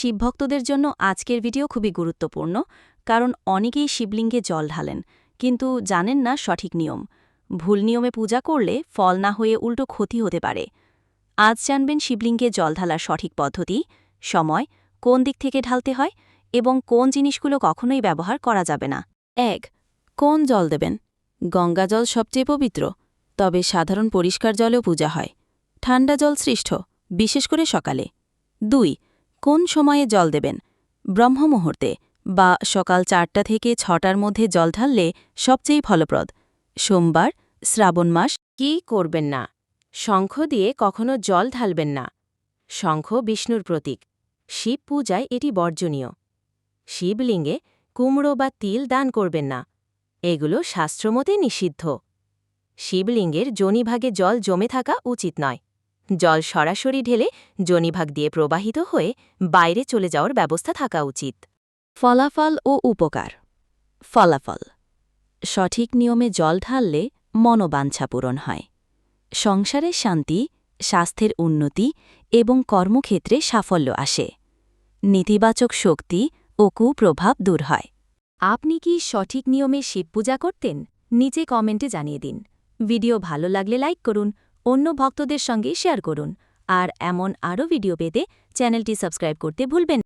শিবভক্তদের জন্য আজকের ভিডিও খুবই গুরুত্বপূর্ণ, কারণ অনেকেই শিবলিঙ্গে জল ঢালেন, কিন্তু জানেন না সঠিক নিয়ম। ভুল নিয়মে পূজা করলে ফল না হয়ে উল্টো ক্ষতি হতে পারে। আজ জানবেন শিবলিঙ্গে জল ঢালার সঠিক পদ্ধতি, সময়, কোন দিক থেকে ঢালতে হয় এবং কোন জিনিসগুলো কখনোই ব্যবহার করা যাবে না। এক, কোন জল দেবেন? গঙ্গা জল সবচেয়ে পবিত্র, তবে সাধারণ পরিষ্কার জলেও পূজা হয়। ঠান্ডা জল সৃষ্ট, বিশেষ করে সকালে। দুই কোন সময়ে জল দেবেন? ব্রহ্ম মুহূর্তে বা সকাল চারটা থেকে ছটার মধ্যে জল ঢাললে সবচেয়ে ফলপ্রদ। সোমবার, শ্রাবণ মাস, কি করবেন না? শঙ্খ দিয়ে কখনো জল ঢালবেন না। শঙ্খ বিষ্ণুর প্রতীক। শিব পূজায় এটি বর্জনীয়। শিবলিঙ্গে কুমড়ো বা তিল দান করবেন না। এগুলো শাস্ত্রমতে নিষিদ্ধ। শিবলিঙ্গের জনিভাগে জল জমে থাকা উচিত নয়। জল সরাসরি ঢেলে জনিভাগ দিয়ে প্রবাহিত হয়ে বাইরে চলে যাওয়ার ব্যবস্থা থাকা উচিত। ফলাফল ও উপকার। ফলাফল। সঠিক নিয়মে জল ঢাললে মনোবাঞ্ছা পূরণ হয়। সংসারের শান্তি, স্বাস্থ্যের উন্নতি এবং কর্মক্ষেত্রে সাফল্য আসে। নেতিবাচক শক্তি ও কুপ্রভাব দূর হয়। আপনি কি সঠিক নিয়মে শিব পূজা করতেন? নিচে কমেন্টে জানিয়ে দিন। ভিডিও ভালো লাগলে লাইক করুন অন্য ভক্তদের সঙ্গে শেয়ার করুন আর এমন আরও ভিডিও পেতে চ্যানেলটি সাবস্ক্রাইব করতে ভুলবেন।